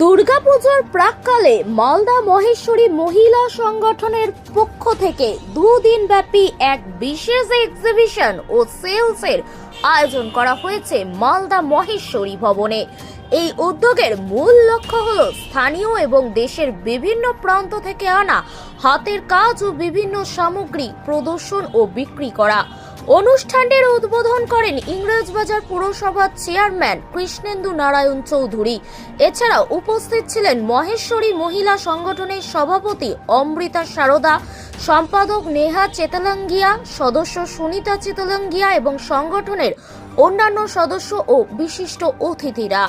দুর্গাপুজোর প্রাককালে মালদা মহেশ্বরী মহিলা সংগঠনের পক্ষ থেকে দুদিন ব্যাপী এক বিশেষ এক্সিবিশন ও সেলসের আয়োজন করা হয়েছে মালদা মহেশ্বরী ভবনে। এই উদ্যোগের মূল লক্ষ্য হল স্থানীয় এবং দেশের বিভিন্ন প্রান্ত থেকে আনা হাতের কাজ ও বিভিন্ন সামগ্রী প্রদর্শন ও বিক্রি করা। অনুষ্ঠানটির উদ্বোধন করেন ইংরেজবাজার পুরসভার চেয়ারম্যান কৃষ্ণেন্দু নারায়ণ চৌধুরী। এছাড়াও উপস্থিত ছিলেন মহেশ্বরী মহিলা সংগঠনের সভাপতি অমৃতা সারদা, সম্পাদক নেহা চেতালাঙ্গিয়া, সদস্য সুনিতা চেতালাঙ্গিয়া এবং সংগঠনের অন্যান্য সদস্য ও বিশিষ্ট অতিথিরা।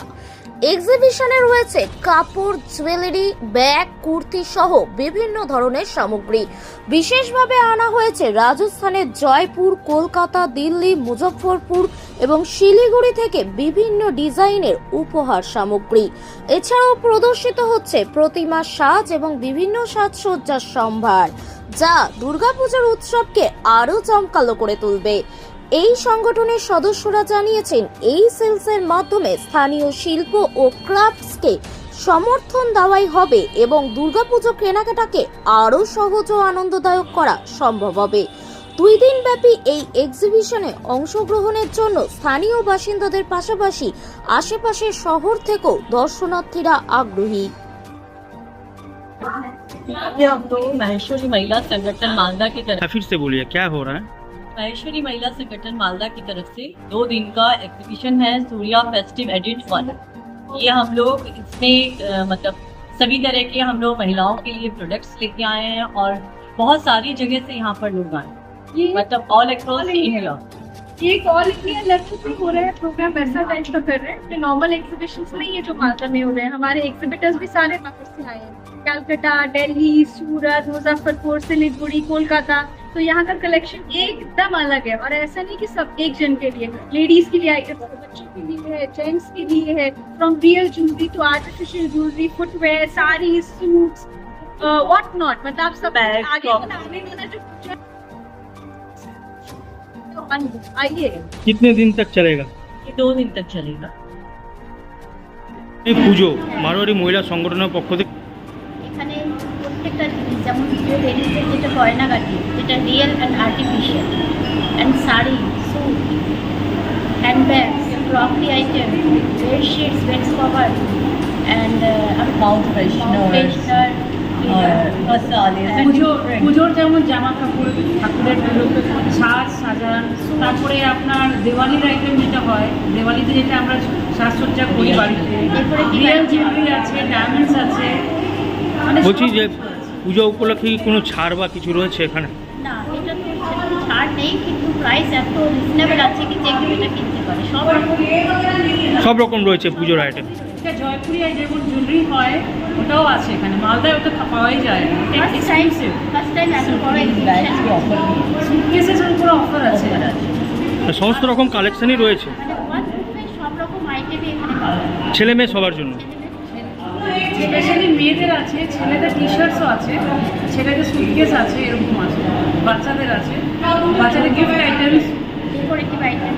এক্সিবিশনে রয়েছে কাপড় জুয়েলারি ব্যাগ কুর্তি সহ বিভিন্ন ধরনের সামগ্রী। বিশেষভাবে আনা হয়েছে রাজস্থানের জয়পুর, কলকাতা, দিল্লি, মুজফ্ফরপুর এবং শিলিগুড়ি থেকে বিভিন্ন ডিজাইনের উপহার সামগ্রী। এছাড়াও প্রদর্শিত হচ্ছে প্রতিমা সাজ এবং বিভিন্ন সাজসজ্জার সম্ভার, যা দুর্গাপূজার উৎসবকে আরও চমকালো করে তুলবে। এই সংগঠনের সদস্যরা জানিয়েছেন এই সেলসের মাধ্যমে স্থানীয় শিল্প ও ক্রাফটসকে সমর্থন দেওয়াই হবে এবং দুর্গাপুজো কেনাকাটাকে আরও সহজ ও আনন্দদায়ক করা সম্ভব হবে দুই দিন ব্যাপী এই এক্সিবিশনে অংশগ্রহণের জন্য স্থানীয় বাসিন্দাদের পাশাপাশি আশেপাশের শহর থেকেও দর্শনার্থীরা আগ্রহী ये हम लोग महेश्वरी महिला संगठन मालदा की तरफ हाँ, फिर से बोलिए क्या हो रहा है महेश्वरी महिला संगठन मालदा की तरफ़ से दो दिन का एग्जीबिशन है सूर्या फेस्टिव एडिट वन ये हम लोग इसमें मतलब सभी तरह के हम लोग महिलाओं के लिए प्रोडक्ट्स लेके आए हैं और बहुत सारी जगह से यहाँ पर लोग आए मतलब ऑल अक्रॉस इंडिया ये एक ऑल इंडिया लेवल पे हो रहा है प्रोग्राम ऐसा टाइप का कर रहे हैं नॉर्मल एग्जीबिशन नहीं है जो मालदा में हो रहे हैं। हमारे एग्जिबिटर्स भी सारे बाहर से आए हैं। कलकत्ता दिल्ली सूरत मुजफ्फरपुर सिलीगुड़ी कोलकाता। तो यहाँ का कलेक्शन एकदम अलग है और ऐसा नहीं कि सब एक जन के लिए। लेडीज़ के लिए आइटम्स बच्चों के लिए है जेंट्स के लिए है। From real jewellery to artificial jewellery footwear sari suits what not मतलब सब आगे वाला जो आइए कितने दिन तक चलेगा ये दो दिन तक चलेगा এই পুজো মারোয়ারি মহিলা সংগঠনের পক্ষ থেকে এখানে প্রত্যেকটা জিনিস যেমন ভিডিও লেডিসের যেটা গয়নাগাটি যেটা real and artificial and sari suit handbags crockery item bedsheets beds cover and Mouth fresheners. Freshener और मसाले পুজো পুজোর যেমন জামা কাপড় ঠাকুরের সাজ সাজান তারপরে আপনার দেওয়ালির আইটেম যেটা হয় দেওয়ালিতে যেটা আমরা সাজসজ্জা করি বাড়িতে রিয়েল জুয়েলারি আছে ডায়মন্ডস আছে মানে বলছি যে পুজো উপলক্ষে কি কোনো ছাড় বা কিছু রয়েছে এখানে? না এটা তো ছাড় নেই কিন্তু প্রাইস এত রিজনেবল আছে কি যে কেউ এটা কিনতে পারে। সব রকম। সব রকম রয়েছে পুজোর আইটেম এটা জয়পুরি যেমন জুয়েলারি হয় ওটাও আছে এখানে। মালদায় ওটা পাওয়াই যায় ফার্স্ট টাইম ফার্স্ট টাইম এত বড় এক্সিবিশন সুটকেসের উপরে অফার আছে। সমস্ত রকম কালেকশনই রয়েছে। মানে সব রকম আইটেমই এখানে পাওয়া যায়। ছেলে মেয়ে সবার জন্য। স্পেশালি মেয়েদের আছে ছেলেদের টি শার্টসও আছে ছেলেদের সুটকেস আছে এরকম আছে। বাচ্চাদের আছে। বাচ্চাদের গিফট আইটেমস ডেকোরেটিভ আইটেম